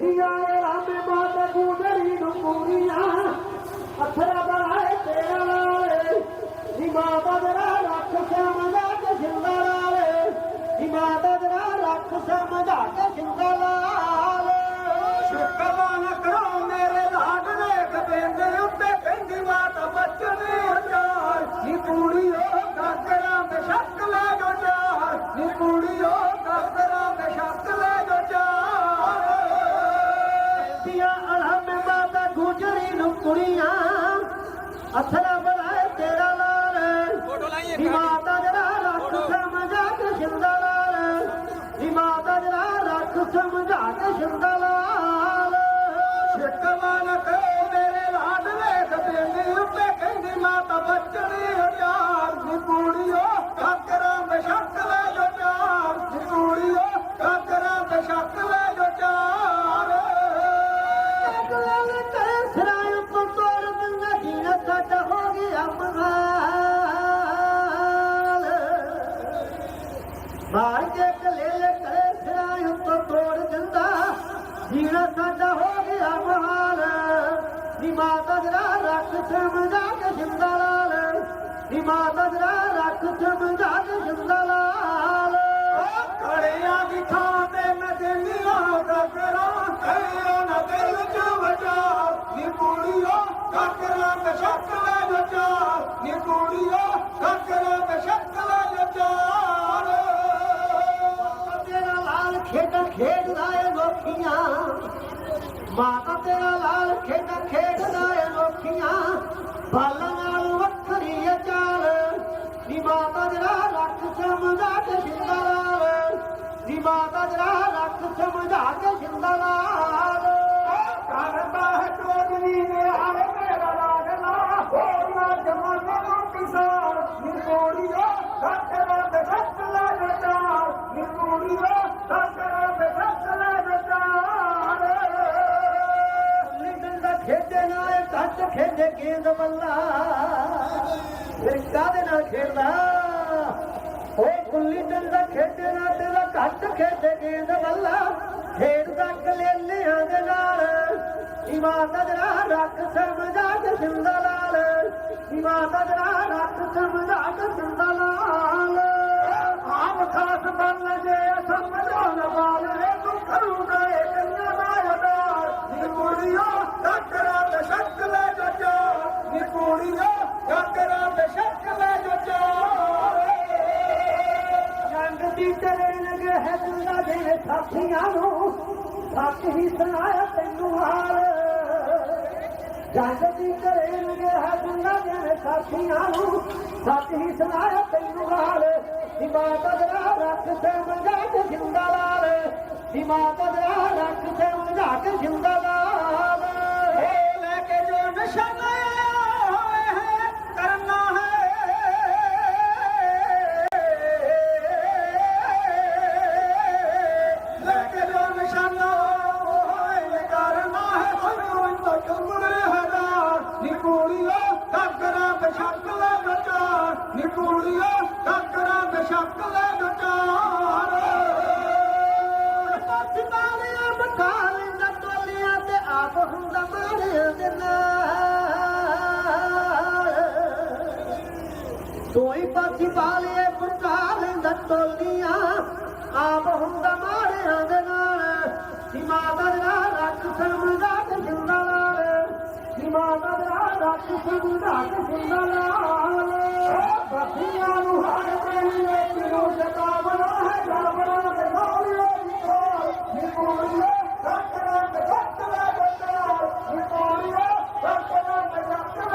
ਦੀਆਂ ਰਾਮੇ ਮਾਤਾ ਗੁਜਰੀ ਨੂੰ ਪੂਰੀਆਂ। ਅਥਰਾ ਬਣਾਏ ਤੇਰਾ ਲਾਲੇ ਨੀ അച്ഛനാണ് ਮਾਰ ਕੇ ਕਲੇਲੇ ਕਰੇ ਸਰਾਇ ਤੋਂ ਤੋੜ ਦਿੰਦਾ। ਜੀਣਾ ਸਾਡਾ ਹੋ ਗਿਆ ਮਹਾਲ ਨੀ ਮਾਤਾ ਜਰਾ ਰੱਖ ਸਮਝਾ ਕੇ ਜਿੰਦਾ ਲਾਲ। ਨੀ ਮਾਤਾ ਜਰਾ ਰੱਖ ਸਮਝਾ ਕੇ ਜਿੰਦਾ ਲਾਲ। ਕੜਿਆਂ ਖੇਡਦਾ ਲੋਖੀਆਂ ਮਾਤਾ ਤੇਰਾ ਲਾਲ ਖੇਡ ਖੇਡਦਾ ਏ ਲੋਖੀਆਂ ਬਾਲਾਂ ਨਾਲ ਵੱਖਰੀ ਏ ਚਾਲ। ਨੀ ਮਾਤਾ ਜਰਾ ਰੱਖ ਸਮਝਾ ਕੇ ਜਿੰਦਾ ਲਾਲ। ਨੀ ਮਾਤਾ ਜਰਾ ਰੱਖ ਸਮਝਾ ਕੇ ਜਿੰਦਾ ਲਾਲ। ਦਾ ਖੇਡੇ ਨਾ ਏ ਘੱਟ ਖੇਡੇ ਗੇਂਦ ਵੱਲਾ ਫਿਰ ਕਾਦੇ ਨਾਲ ਖੇਡਦਾ। ਓ ਗੁੱਲੀ ਡੰਡਾ ਖੇਡੇ ਨਾ ਤੇਰਾ ਘੱਟ ਖੇਡੇ ਗੇਂਦ ਵੱਲਾ ਖੇਡਦਾ ਕਲੇਲਿਆਂ ਦੇ ਨਾਲ। ਇਮਾਨਤ ਜਰਾ ਰੱਖ ਸਮਝਾ ਕੇ ਜਿੰਦਾ ਲਾਲ। ਇਮਾਨਤ ਜਰਾ ਰੱਖ ਸਮਝਾ ਕੇ ਜਿੰਦਾ ਲਾਲ। ਆਮ ਖਾਸ ਬਨ ਸਾਥੀਆਂ ਨੂੰ ਸੱਚ ਹੀ ਸੁਣਾਇਆ ਤੈਨੂੰ ਹਾਲ ਜੰਗ ਦੀ ਤੇਰੇ ਹੈ ਜਿੰਦਾ ਦੇ ਸਾਥੀਆਂ ਨੂੰ ਸੱਚ ਹੀ ਸੁਣਾਇਆ ਤੈਨੂੰ ਹਾਲ ਇਮਾਨਤ ਦਾ ਰੱਖ ਸਮਝਾ ਕੇ ਜਿੰਦਾ ਲਾਲ ਇਮਾਨਤ ਦਾ ਰੱਖ ਸਮਝਾ ਕੇ ਜਿੰਦਾ ਲਾਲ ਇਹ ਲੈ ਕੇ ਜੋ ਨਿਸ਼ਾਨਾ ਰੀਤਾ ਸੰਭਾਲੀਏ ਪੁੱਟਾ ਲੈਂਦਾ ਟੋਲੀਆਂ ਆਪ ਹੁੰਦਾ ਮਾਰਿਆਂ ਦੇ ਨਾਲ। ਸੀਮਾ ਦਾ ਰਾਹ ਰੱਖ ਸਮਝਦਾ ਤੇ ਜਿੰਦਾ ਨਾਲ। ਸੀਮਾ ਦਾ ਰਾਹ ਰੱਖ ਸਮਝਦਾ ਤੇ ਜਿੰਦਾ ਨਾਲ। ਬੱਤੀਆਂ ਨੂੰ ਹਾਰ ਪੈਣੀ ਨੇ ਕਿਉਂ ਜਤਾਵਣਾ ਹੈ ਜਾਵਣਾ।